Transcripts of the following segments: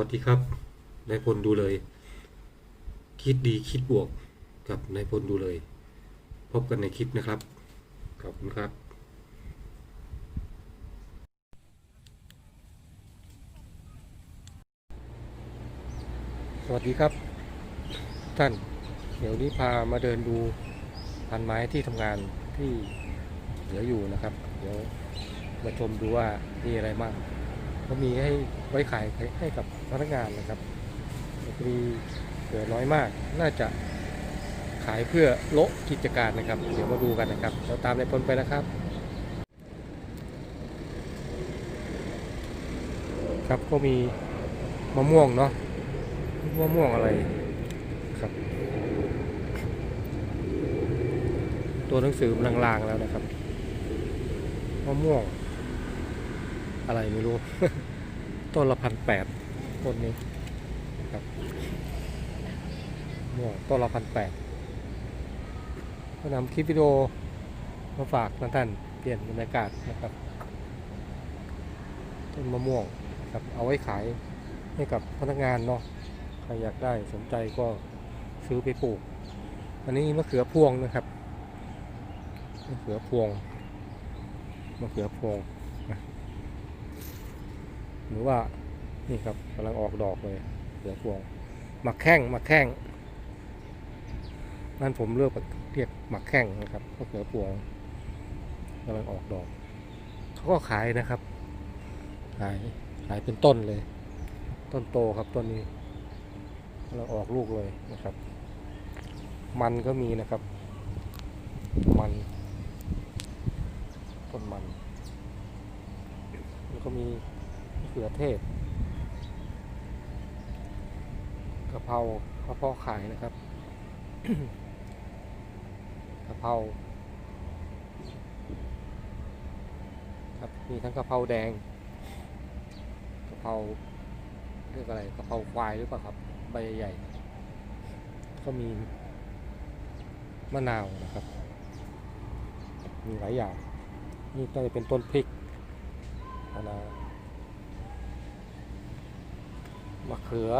สวัสดีครับนายพลดูเลย คิดดีคิดบวกกับนายพลดูเลย พบกันในคลิปนะครับ ขอบคุณครับสวัสดีครับ ท่าน เดี๋ยวนี้พามาเดินดูพันไม้ที่ทำงานที่เหลืออยู่นะครับ เดี๋ยวมาชมดูว่ามีอะไรบ้าง ก็มีให้ไว้ขายให้กับพนักงานนะครับแต่มีเหลือน้อยมาก น่าจะขายเพื่อโละกิจการนะครับ เดี๋ยวมาดูกันนะครับ เราตามในพลไปนะครับ ครับก็มีมะม่วงเนาะมะม่วงอะไรครับ ตัวหนังสือมันลางๆแล้วนะครับมะม่วง อะไรไม่รู้ ต้นละพันแปดต้นนี้ครับม่วงต้นละพันแปดก็นำคลิปวิดีโอมาฝากนะท่านเปลี่ยนบรรยากาศนะครับ ต้นมะม่วงครับเอาไว้ขายให้กับพนักงานเนาะใครอยากได้สนใจก็ซื้อไปปลูก อันนี้มะเขือพวงนะครับมะเขือพวงมะเขือพวง หรือว่านี่ครับกำลังออกดอกเลยเสือพวงหมักแข้งหมักแข้งนั่นผมเลือกเรียกหมักแข้งนะครับก็เสือพวงกำลังออกดอกเขาก็ขายนะครับขายขายเป็นต้นเลย ต้นโตครับต้นนี้กำลังออกลูกเลยนะครับ มันก็มีนะครับ มันต้นมันแล้วก็มี มะ เทศกะเพราเพาะขายนะครับกะเพราครับมีทั้งกะเพราแดงกะเพราเรียกอะไรกะเพราควายหรือเปล่าครับ ใบใหญ่ก็มีมะนาวนะครับ มีหลายอย่าง นี่น่าจะเป็นต้นพริกมะนาว มะเขือ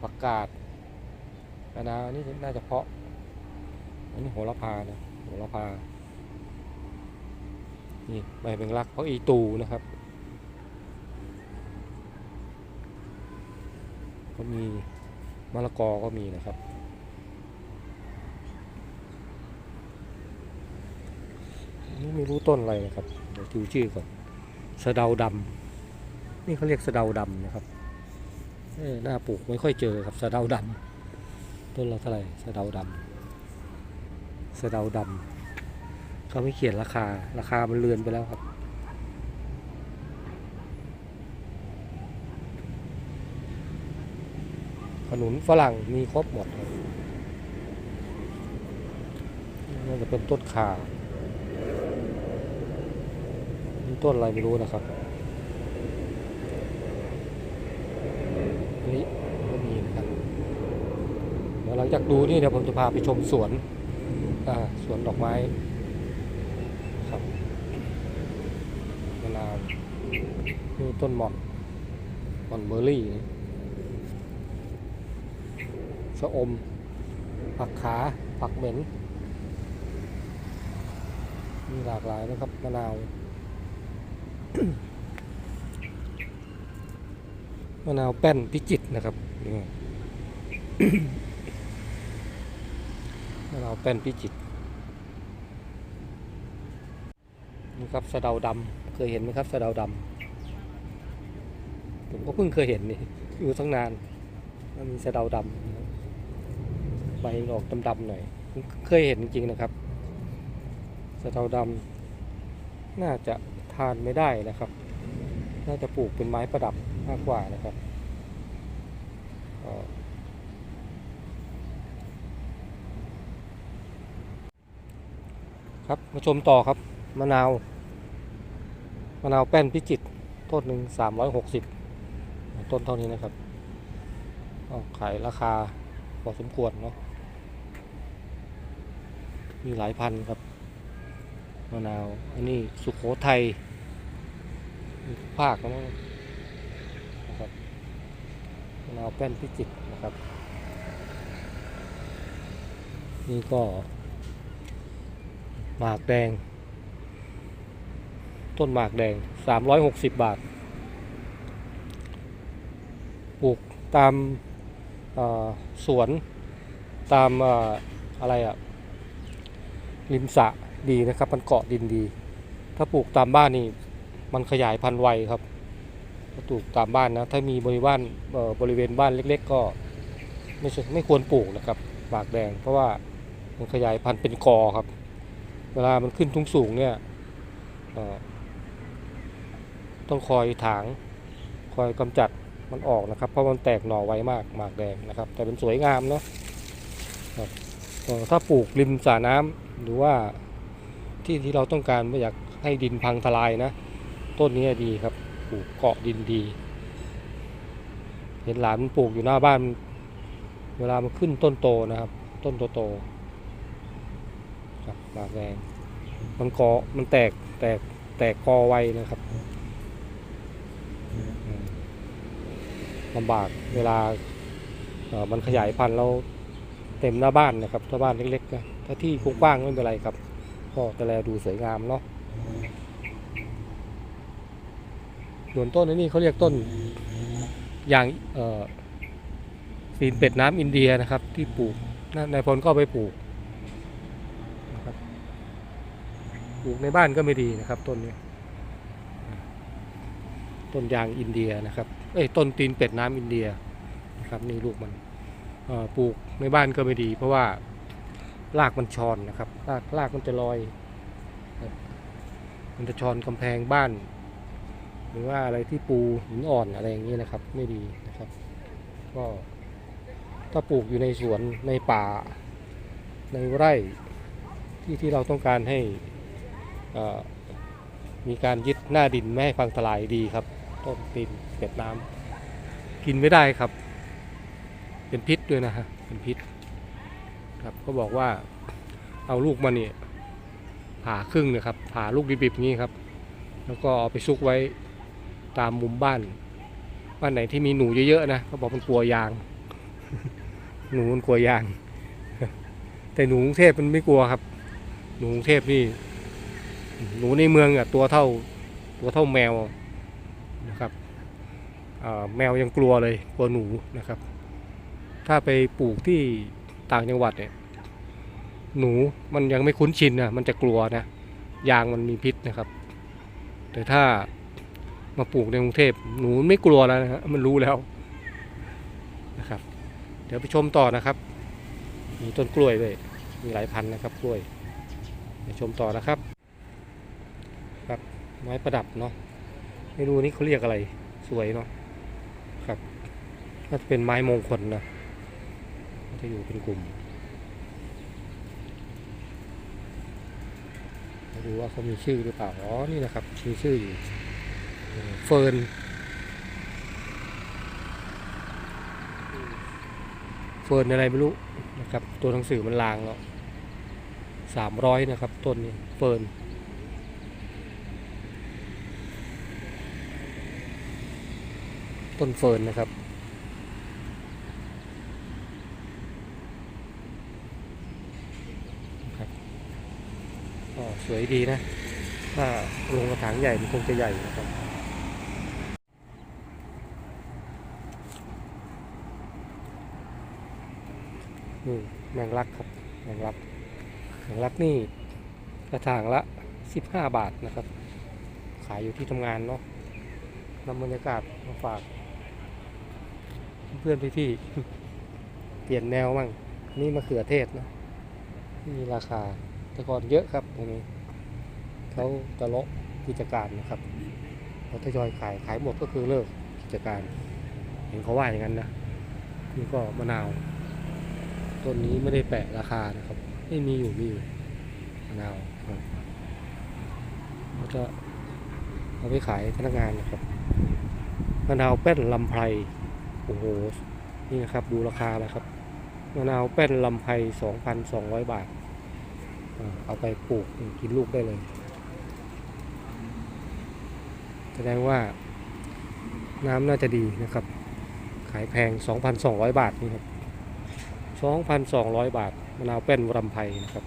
ผักกาดคะนาอันนี้น่าจะเพาะ อันนี้โหระพานะโหระพา นี่ใบเบงรักเพราะอีตูนะครับ ก็มีมะละกอก็มีนะครับนี่ไม่รู้ต้นอะไรนะครับ เดี๋ยวดูชื่อก่อน สะเดาดำ นี่เขาเรียกสะเดาดำนะครับเอ้หน้าปลูกไม่ค่อยเจอครับสะเดาดำต้นละเท่าไหร่สะเดาดำสะเดาดำเขาไม่เขียนราคาราคามันเลือนไปแล้วครับขนุนฝรั่งมีครบหมดน่าจะเป็นต้นขาต้นอะไรไม่รู้นะครับ นี่ก็มีนะครับเดี๋ยวหลังจากดูนี่เดี๋ยวผมจะพาไปชมสวนสวนดอกไม้ครับมะนาวนี่ต้นหม่อนหม่อนเบอร์รี่นี่ชะอม ผักขา ผักเหม็น มีหลากหลายนะครับมะนาว มะนาวแป้นพิจิตนะครับนี่มะนาวแป้นพิจิตนี่ครับสะเดาดำเคยเห็นไหมครับสะเดาดำผมก็เพิ่งเคยเห็นนี่อยู่ตั้งนานมันมีสะเดาดำใบออกดำๆหน่อยเคยเห็นจริงนะครับสะเดาดำน่าจะทานไม่ได้นะครับ น่าจะปลูกเป็นไม้ประดับ มากกว่านะครับครับมาชมต่อครับมะนาวมะนาวแป้นพิจิตต้นหนึ่งสามร้อยหกสิบต้นเท่านี้นะครับขายราคาพอสมควรเนาะมีหลายพันครับมะนาว อันนี้สุโขทัยมีทุกภาคนะมั้งนะครับ มะ นาวแป้นพิจิตรนะครับ นี่ก็ หมากแดง ต้นหมากแดง 360 บาท ปลูกตามสวนตามเอ่อะไรอะริมสระดีนะครับ มันเกาะดินดี ถ้าปลูกตามบ้านนี่ มันขยายพันธุ์ไวครับ ปลูกตามบ้านนะ ถ้ามีบริบ้านเอ่อบริเวณบ้านเล็ก ๆ ก็ไม่ไม่ควรปลูกนะครับหมากแดง เพราะว่ามันขยายพันธุ์เป็นกอครับ เวลามันขึ้นทุ่งสูงเนี่ยต้องคอยถางคอยกำจัดมันออกนะครับ เพราะมันแตกหน่อไวมากหมากแดงนะครับ แต่เป็นสวยงามเนาะถ้าปลูกริมสระน้ำหรือว่าที่ที่เราต้องการไม่อยากให้ดินพังทลายนะ ต้นนี้ดีครับ ปลูกเกาะดินดี เห็นหลานมันปลูกอยู่หน้าบ้าน เวลามันขึ้นต้นโตนะครับ ต้นโตๆครับหมากแดงมันกอมันแตกแตกแตกกอไวนะครับลำบากเวลาเออมันขยายพันธุ์เราเต็มหน้าบ้านนะครับถ้าบ้านเล็กๆนะถ้าที่กว้างๆไม่เป็นไรครับ ก็จะแลดูสวยงามเนาะ ส่วนต้นนนี้เขาเรียกต้นยางสีนเป็ดน้ำอินเดียนะครับ ที่ปลูกนะนายพลก็ไปปลูกนะครับปลูกในบ้านก็ไม่ดีนะครับ ต้นนี้ต้นยางอินเดียนะครับเอ้ยต้นตีนเป็ดน้ำอินเดียนะครับนี่ลูกมันปลูกในบ้านก็ไม่ดี เพราะว่ารากมันชอนนะครับรากรากมันจะลอย มันจะชอนกำแพงบ้าน หรือว่าอะไรที่ปูหินอ่อนอะไรอย่างนี้นะครับ ไม่ดีนะครับ ก็ถ้าปลูกอยู่ในสวนในป่า ในไร่ที่ที่เราต้องการให้มีการยึดหน้าดินไม่ให้พังทลายดีครับ ต้นตีนเป็ดน้ำกินไม่ได้ครับ เป็นพิษด้วยนะฮะเป็นพิษครับก็บอกว่าเอาลูกมันเนี่ยผ่าครึ่งนะครับผ่าลูกดิบๆอย่างนี้ครับ แล้วก็เอาไปซุกไว้ ตามมุมบ้าน บ้านไหนที่มีหนูเยอะๆนะเขาบอกมันกลัวยาง หนูมันกลัวยาง แต่หนูกรุงเทพมันไม่กลัวครับ หนูกรุงเทพนี่ หนูในเมืองอะตัวเท่า ตัวเท่าแมวนะครับแมวยังกลัวเลยกลัวหนูนะครับ ถ้าไปปลูกที่ต่างจังหวัดเนี่ยหนูมันยังไม่คุ้นชินนะมันจะกลัวนะยางมันมีพิษนะครับ แต่ถ้า มาปลูกในกรุงเทพหนูไม่กลัวแล้วนะฮะมันรู้แล้วนะครับ เดี๋ยวไปชมต่อนะครับ มีต้นกล้วยด้วยมีหลายพันธุ์นะครับกล้วยไปชมต่อนะครับ ครับไม้ประดับเนาะไม่รู้นี่เขาเรียกอะไรสวยเนาะครับน่าจะเป็นไม้มงคลนะจะอยู่เป็นกลุ่มมาดูว่าเขามีชื่อหรือเปล่า อ๋อ นี่นะครับ มีชื่ออยู่ เฟิร์นเฟิร์นอะไรไม่รู้นะครับ ตัวหนังสือมันลางแล้วสามร้อยนะครับต้นนี้เฟิร์นต้นเฟิร์นนะครับสวยดีนะ ถ้าลงกระถางใหญ่มันคงจะใหญ่นะครับ นี่แมงลักครับแมงลักแมงลักนี่กระถางละ15บาทนะครับ ขายอยู่ที่ทำงานเนาะนำบรรยากาศมาฝาก เพื่อนพี่ๆเปลี่ยนแนวมั่งนี่มะเขือเทศนะมีราคาแต่ก่อนเยอะครับตรงนี้เขาจะเลาะกิจการนะครับเขาทยอยขายขายหมดก็คือเลิกกิจการ เห็นเขาว่าอย่างนั้นนะนี่ก็มะนาว ต้นนี้ไม่ได้แปะราคานะครับไม่มีอยู่มีอยู่มะนาวครับเขาจะเอาไปขายพนักงานนะครับมะนาวแป้นลำไพรโอ้โหนี่นะครับดูราคาแล้วครับมะนาวแป้นลำไพร2,200 บาทอ่าเอาไปปลูกกินลูกได้เลยแสดงว่าน้ำน่าจะดีนะครับ ขายแพง 2,200 บาทนี่ครับ 2,200 บาทมะนาวเป็นรำไพนะครับ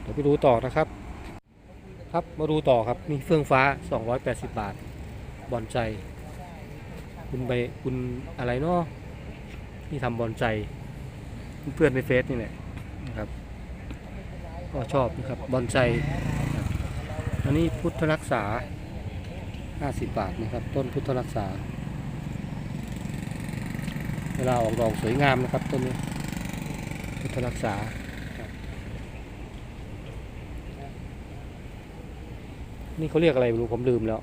เดี๋ยวไปดูต่อนะครับ ครับมาดูต่อครับมีเฟื่องฟ้า 280 บาท บอลใจ คุณไปคุณอะไรเนาะที่ทำบอลใจเพื่อนในเฟซนี่แหละนะครับก็ชอบนะครับบอลใจอันนี้พุทธรักษา 50 บาทนะครับ ต้นพุทธรักษา เวลาออกดอกสวยงามนะครับต้นนี้พุทธรักษานี่เขาเรียกอะไรไม่รู้ผมลืมแล้ว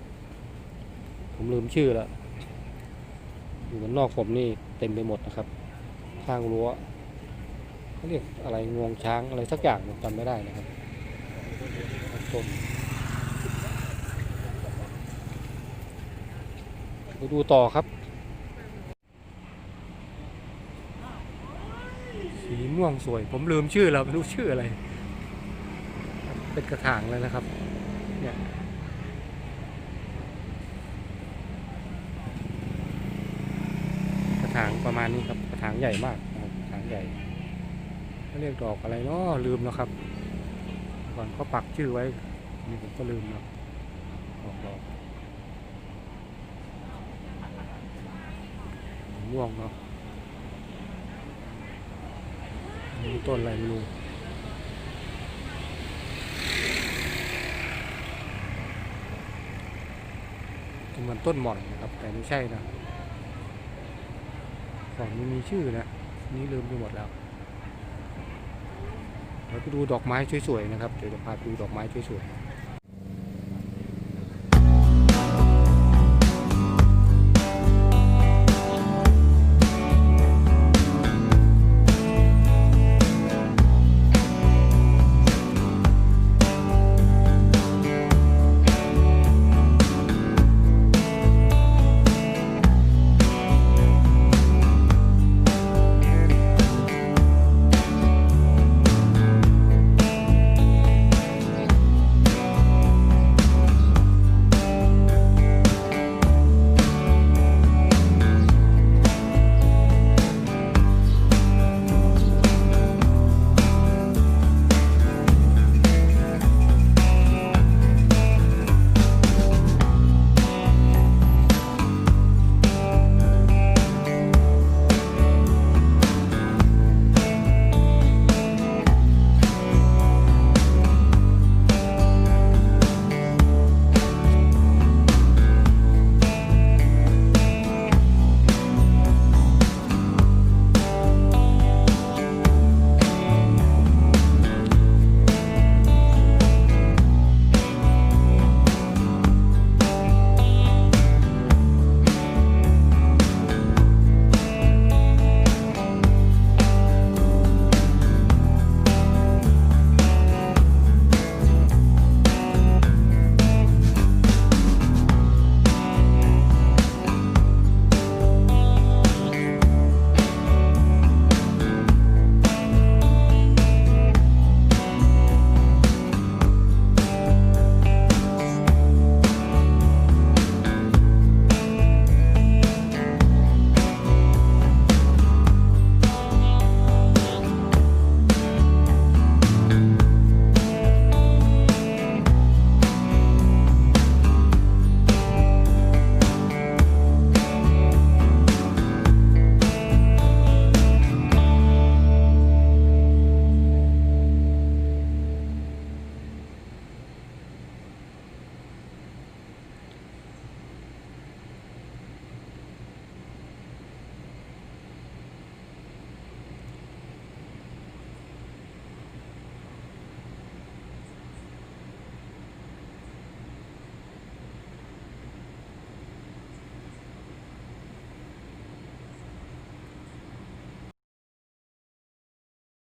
ผมลืมชื่อแล้วอยู่บนนอกผมนี่เต็มไปหมดนะครับ ข้างรั้วเขาเรียกอะไรงวงช้างอะไรสักอย่างผมจำไม่ได้นะครับต้นไปดูต่อครับ สีม่วงสวย ผมลืมชื่อแล้วไม่รู้ชื่ออะไร เป็นกระถางเลยนะครับ เนี่ยกระถางประมาณนี้ครับกระถางใหญ่มากกระถางใหญ่เขาเรียกดอกอะไรเนาะลืมแล้วครับ ก่อนเขาปักชื่อไว้นี่ผมก็ลืมแล้วดอกดอกม่วงเนาะมี ต้นอะไรไม่รู้เหมือนต้นหม่อนนะครับ แต่ไม่ใช่นะขอนนี้มีชื่อนะ นี่ลืมไปหมดแล้วเราไปดูดอกไม้สวยๆนะครับ เดี๋ยวจะพาไปดูดอกไม้สวยๆ